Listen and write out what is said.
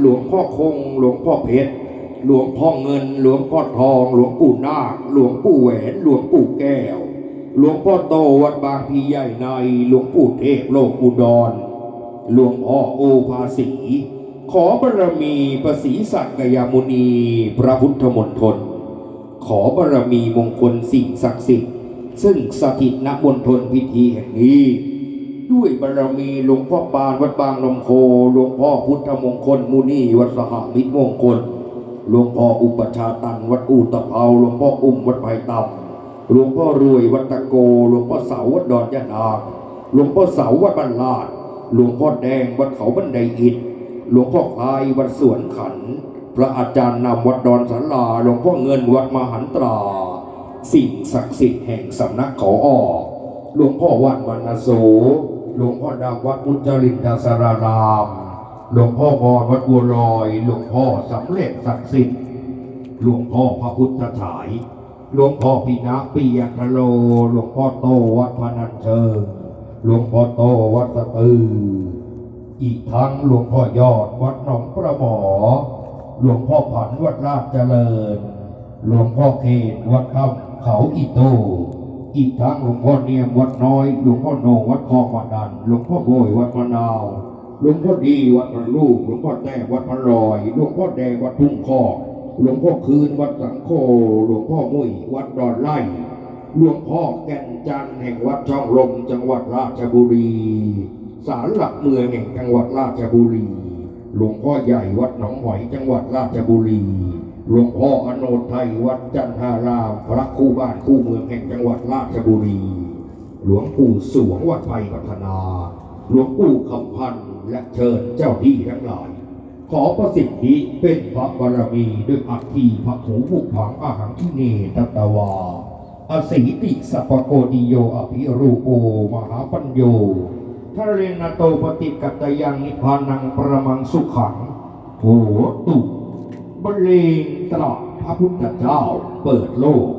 หลวงพ่อคง หลวงพ่อเพชร หลวงพ่อเงิน หลวงพ่อทอง หลวงปู่นาค หลวงปู่แหวน หลวงปู่แก้ว หลวงพ่อโตวัดบางพีใหญ่ใน หลวงปู่เทพโลกอุดร หลวงพ่อโอภาสี ขอบารมีประสีสักยมุนี พระพุทธมณฑลขอบารมีมงคลสิ่งศักดิ์สิทธิ์ ซึ่งสถิตณมณฑลพิธีแห่งนี้ ด้วยบารมีหลวงพ่อปานวัดบางนมโคหลวงพ่อพุทธมงคลมุนีวัดสหมิตรมงคล หลวงพ่ออุปชาตัน วัดอูตะเภาหลวงพ่ออุ้มวัดไผ่ตำหลวงพ่อรวยวัดตะโก หลวงพ่อเสาวัดดอนยะนางหลวงพ่อเสาวัดบันลาด หลวงพ่อแดงวัดเขาบันไดอิฐหลวงพ่อคลายวัดสวนขัน พระอาจารย์นำวัดดอนสันลาหลวงพ่อเงินวัดมหันตรา สิ่งศักดิ์สิทธิ์แห่งสำนักเขาอ้อหลวงพ่อวัดวรรณโส หลวงพ่อดาววัดมุจรินทสาราราม หลวงพ่อบอนวัดบัวลอย หลวงพ่อสำเร็จศักดิ์สิทธิ์หลวงพ่อพระพุทธฉาย หลวงพ่อพีนะปียคโล หลวงพ่อโตวัดพนัญเชิง หลวงพ่อโตวัดสะตือ อีกทั้งหลวงพ่อยอดวัดหนองประหมอ หลวงพ่อผันวัดราชเจริญ หลวงพ่อเขตวัดคำเขาอีโต อีกทั้งหลวงพ่อเนียมวัดน้อย หลวงพ่อโนวัดคลองวัดดัน หลวงพ่อโบยวัดมะนาว หลวงพ่อดีวัดพระลูก หลวงพ่อแต้วัดพระลอย หลวงพ่อแดงวัดทุ่งคอกหลวงพ่อคืนวัดสังโค หลวงพ่อมุ้ยวัดดอนไล่ หลวงพ่อแก่นจันแห่งวัดช่องลมจังหวัดราชบุรี ศาลหลักเมืองแห่งจังหวัดราชบุรี หลวงพ่อใหญ่วัดหนองหอยจังหวัดราชบุรี หลวงพ่ออโนไทยวัดจันทารามพระคู่บ้านคู่เมืองแห่งจังหวัดราชบุรี หลวงปู่สวงวัดไผ่พัฒนา หลวงปู่คำพันธ์และเชิญเจ้าที่ทั้งหลาย ขอประสิทธิเป็นพระบารมีด้วยอัคคีพระหูผูกผังอาหังที่เนตตวาอสีติสัพโกดิโยอภิรูโอมหาปัญโยทะเรนโตปฏิกัตยังนิพานังประมังสุขังโหตุ บรรเลงตลอดพระพุทธเจ้าเปิดโลก